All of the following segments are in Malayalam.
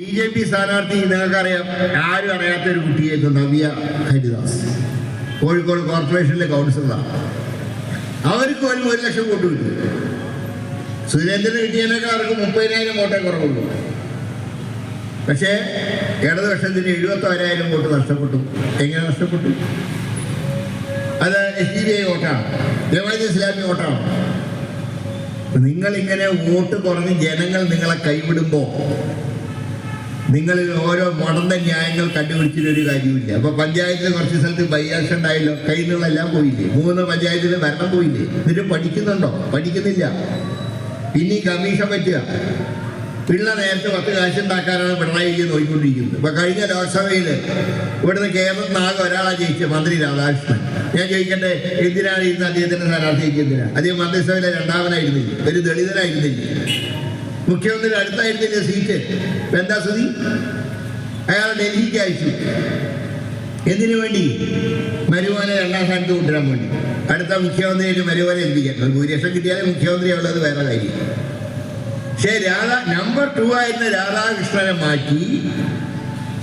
ബി ജെ പി സ്ഥാനാർത്ഥി നിങ്ങൾക്കറിയാം. ആരും അറിയാത്ത ഒരു കുട്ടിയായിരുന്നു നവ്യ ഹരിദാസ്. കോഴിക്കോട് കോർപ്പറേഷനിലെ കൗൺസിലറാണ്. അവർക്ക് പോലും ഒരു ലക്ഷം വോട്ട് കിട്ടി. സുരേന്ദ്രന് കിട്ടിയതിനൊക്കെ അവർക്ക് മുപ്പതിനായിരം വോട്ടേ കുറവുള്ളൂ. പക്ഷേ ഇടതുപക്ഷത്തിന് എഴുപത്തോരായിരം വോട്ട് നഷ്ടപ്പെട്ടു. എങ്ങനെ നഷ്ടപ്പെട്ടു? അത് എസ് ഡി ബി ഐ വോട്ടാണ്. ജമാഅത്ത് ഇസ്ലാമി വോട്ടാണ്. നിങ്ങളിങ്ങനെ വോട്ട് കുറഞ്ഞ് ജനങ്ങൾ നിങ്ങളെ കൈവിടുമ്പോൾ നിങ്ങളിൽ ഓരോ മുടന്ന ന്യായങ്ങൾ കണ്ടുപിടിച്ചിട്ട് ഒരു കാര്യമില്ല അപ്പൊ പഞ്ചായത്തിൽ കുറച്ച് സ്ഥലത്ത് ബൈയാക്ഷൻ ഉണ്ടായല്ലോ കയ്യിൽ നിന്നെല്ലാം പോയില്ലേ? മൂന്ന് പഞ്ചായത്തിൽ ഭരണം പോയില്ലേ? എന്നിട്ട് പഠിക്കുന്നുണ്ടോ? പഠിക്കുന്നില്ല. പിന്നെ കമ്മീഷൻ പറ്റുക. പിള്ള നേരത്തെ പത്ത് കാശ് ഉണ്ടാക്കാനാണ് പിണറായി വിജയൻ നോക്കിക്കൊണ്ടിരിക്കുന്നത് ഇപ്പൊ കഴിഞ്ഞ ലോക്സഭയിൽ ഇവിടുന്ന് കേരളത്തിൽ ആകെ ഒരാളാണ് ജയിച്ചത് മന്ത്രി രാധാകൃഷ്ണൻ. ഞാൻ ചോദിക്കട്ടെ എന്തിനാണ് ഇന്ന് അദ്ദേഹത്തിന്റെ സ്ഥാനാർത്ഥിക്ക് എന്തിനാണ് അദ്ദേഹം മന്ത്രിസഭയിലെ രണ്ടാമനായിരുന്നില്ല? ഒരു ദളിതനായിരുന്നില്ല? മുഖ്യമന്ത്രി അടുത്തായിരുന്നില്ല സീറ്റ്? ഇപ്പൊ എന്താ സ്ഥിതി അയാൾ ഡൽഹിക്ക് അയച്ചു. എന്തിനു വേണ്ടി? മരുമോനെ രണ്ടാം സ്ഥാനത്ത് കൊണ്ടുവരാൻ വേണ്ടി. അടുത്ത മുഖ്യമന്ത്രിയായിട്ട് മരുമോനെ എന്തിക്കാൻ ഒരു ഭൂരിപക്ഷം കിട്ടിയാലേ മുഖ്യമന്ത്രി ഉള്ളത് വേറെ കാര്യം പക്ഷേ രാധ നമ്പർ ടു ആയിരുന്ന രാധാകൃഷ്ണനെ മാറ്റി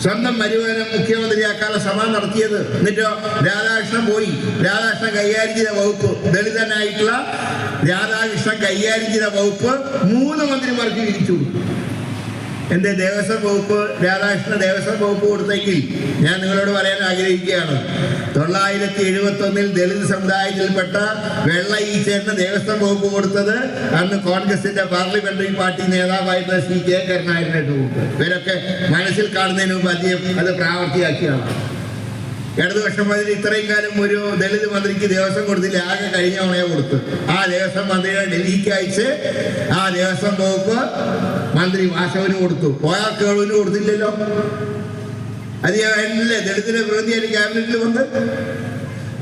സ്വന്തം മരുമകനെ മുഖ്യമന്ത്രിയാക്കാനുള്ള ശ്രമം നടത്തിയത്. എന്നിട്ടോ? രാധാകൃഷ്ണൻ പോയി. രാധാകൃഷ്ണൻ കൈകാര്യം ചെയ്ത വകുപ്പ് ദളിതനായിട്ടുള്ള രാധാകൃഷ്ണൻ കൈകാര്യം ചെയ്ത വകുപ്പ് മൂന്ന് മന്ത്രിമാർക്ക് വിരിച്ചു. എന്റെ ദേവസ്വം വകുപ്പ് രാധാകൃഷ്ണ ദേവസ്വം വകുപ്പ് കൊടുത്തെങ്കിൽ ഞാൻ നിങ്ങളോട് പറയാൻ ആഗ്രഹിക്കുകയാണ്. തൊള്ളായിരത്തി എഴുപത്തി ഒന്നിൽ ദളിത് സമുദായത്തിൽപ്പെട്ട വെള്ള ഈച്ചേറിന് ദേവസ്വം വകുപ്പ് കൊടുത്തത് അന്ന് കോൺഗ്രസിന്റെ പാർലമെന്ററി പാർട്ടി നേതാവായിരുന്ന ശ്രീ കെ കൊടുത്തു. ഇവരൊക്കെ മനസ്സിൽ കാണുന്നതിന് മുമ്പ് അത് പ്രാവർത്തിയാക്കിയാണ് ഇടതുപക്ഷം മന്ത്രി ഇത്രയും കാലം ഒരു ദളിത് മന്ത്രിക്ക് ദേവസ്വം കൊടുത്തില്ല ആകെ കഴിഞ്ഞ തവണയെ കൊടുത്തു. ആ ദേവസ്വം മന്ത്രിയെ ഡൽഹിക്ക് അയച്ച് ആ ദേവസ്വം വകുപ്പ് മന്ത്രി വാസവന് കൊടുത്തു. പോയാൽ കേളുവിന് കൊടുത്തില്ലല്ലോ. അത് വേണ്ടല്ലേ ദളിതിന്റെ പ്രതിനിധി ക്യാബിനറ്റിൽ വന്ന്?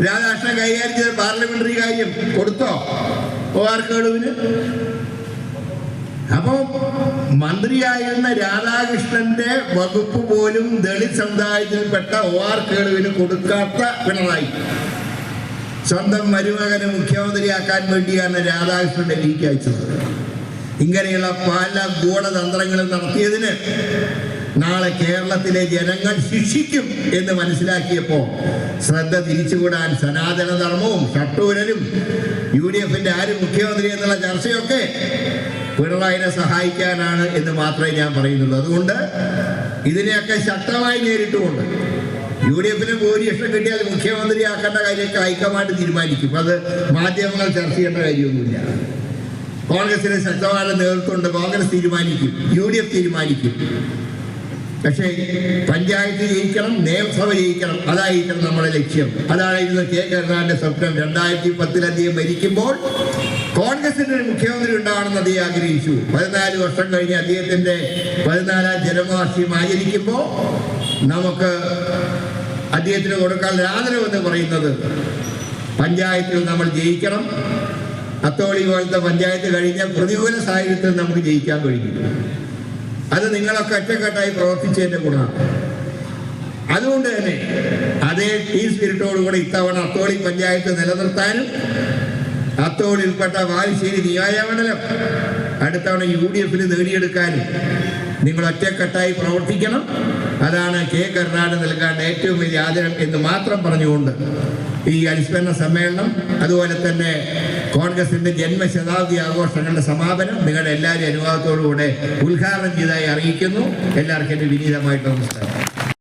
രാധാകൃഷ്ണൻ കൈകാര്യം ചെയ്ത പാർലമെന്ററി കാര്യം കൊടുത്തോ? ഒ ആർ കേളുവിന്? അപ്പോ മന്ത്രിയായിരുന്ന രാധാകൃഷ്ണന്റെ വകുപ്പ് പോലും ദളിത് സമുദായത്തിൽപ്പെട്ട ഒ ആർ കേളുവിന് കൊടുക്കാത്ത പിണറായി. സ്വന്തം മരുമകനെ മുഖ്യമന്ത്രിയാക്കാൻ വേണ്ടിയാണ് രാധാകൃഷ്ണൻ ഡൽഹിക്ക് അയച്ചത്. ഇങ്ങനെയുള്ള പല ഗൂഢതന്ത്രങ്ങളും നടത്തിയതിന് നാളെ കേരളത്തിലെ ജനങ്ങൾ ശിക്ഷിക്കും എന്ന് മനസ്സിലാക്കിയപ്പോൾ ശ്രദ്ധ തിരിച്ചുവിടാൻ സനാതനധർമ്മവും ഷട്ടൂരനും യു ഡി എഫിന്റെ ആര് മുഖ്യമന്ത്രി എന്നുള്ള ചർച്ചയൊക്കെ പിണറായിനെ സഹായിക്കാനാണ് എന്ന് മാത്രമേ ഞാൻ പറയുന്നുള്ളൂ. അതുകൊണ്ട് ഇതിനെയൊക്കെ ശക്തമായി നേരിട്ടുകൊണ്ട് യു ഡി എഫിന് ഭൂരിപക്ഷം കിട്ടിയാൽ മുഖ്യമന്ത്രിയാക്കേണ്ട കാര്യമൊക്കെ ഹൈക്കമാൻഡ് തീരുമാനിക്കും. അത് മാധ്യമങ്ങൾ ചർച്ച ചെയ്യേണ്ട കാര്യമൊന്നുമില്ല. കോൺഗ്രസിന് ശക്തമായ നേതൃത്വമുണ്ട് കോൺഗ്രസ് തീരുമാനിക്കും യു ഡി എഫ് തീരുമാനിക്കും. പക്ഷേ പഞ്ചായത്ത് ജയിക്കണം നിയമസഭ ജയിക്കണം അതായിരിക്കണം നമ്മുടെ ലക്ഷ്യം. അതായിരുന്നു കെ കരുണാകരന്റെ സ്വപ്നം. രണ്ടായിരത്തി പത്തിലധികം ഭരിക്കുമ്പോൾ കോൺഗ്രസിന്റെ ഒരു മുഖ്യമന്ത്രി ഉണ്ടാവണമെന്ന് അദ്ദേഹം ആഗ്രഹിച്ചു. പതിനാല് വർഷം കഴിഞ്ഞ് അദ്ദേഹത്തിന്റെ പതിനാലാം ജന്മവാർഷികം ആചരിക്കുമ്പോൾ നമുക്ക് അദ്ദേഹത്തിന് കൊടുക്കാനുള്ള ആദരവ് എന്ന് പറയുന്നത് പഞ്ചായത്തിൽ നമ്മൾ ജയിക്കണം. അത്തോളി പോലത്തെ പഞ്ചായത്ത് കഴിഞ്ഞ പ്രതികൂല സാഹചര്യത്തിൽ നമുക്ക് ജയിക്കാൻ കഴിഞ്ഞു അത് നിങ്ങളൊക്കെ ഒറ്റക്കെട്ടായി പ്രവർത്തിച്ചതിന്റെ ഗുണമാണ്. അതുകൊണ്ട് തന്നെ അതേ ടീം സ്പിരിറ്റോടുകൂടി ഇത്തവണ അത്തോളി പഞ്ചായത്ത് നിലനിർത്താനും അത്തോളിൽപ്പെട്ട വാലിശ്ശേരി നിയോജകമണ്ഡലം അടുത്തവണ യു ഡി എഫിൽ നേടിയെടുക്കാൻ നിങ്ങൾ ഒറ്റക്കെട്ടായി പ്രവർത്തിക്കണം. അതാണ് കെ കരുണാകരൻ നൽകാൻ ഏറ്റവും വലിയ ആദരം എന്ന് മാത്രം പറഞ്ഞുകൊണ്ട് ഈ അനുസ്മരണ സമ്മേളനം അതുപോലെ തന്നെ കോൺഗ്രസിന്റെ ജന്മശതാബ്ദി ആഘോഷങ്ങളുടെ സമാപനം നിങ്ങളുടെ എല്ലാവരും അനുവാദത്തോടുകൂടെ ഉദ്ഘാടനം ചെയ്തതായി അറിയിക്കുന്നു. എല്ലാവർക്കും എന്റെ വിനീതമായിട്ട് നമസ്കാരം.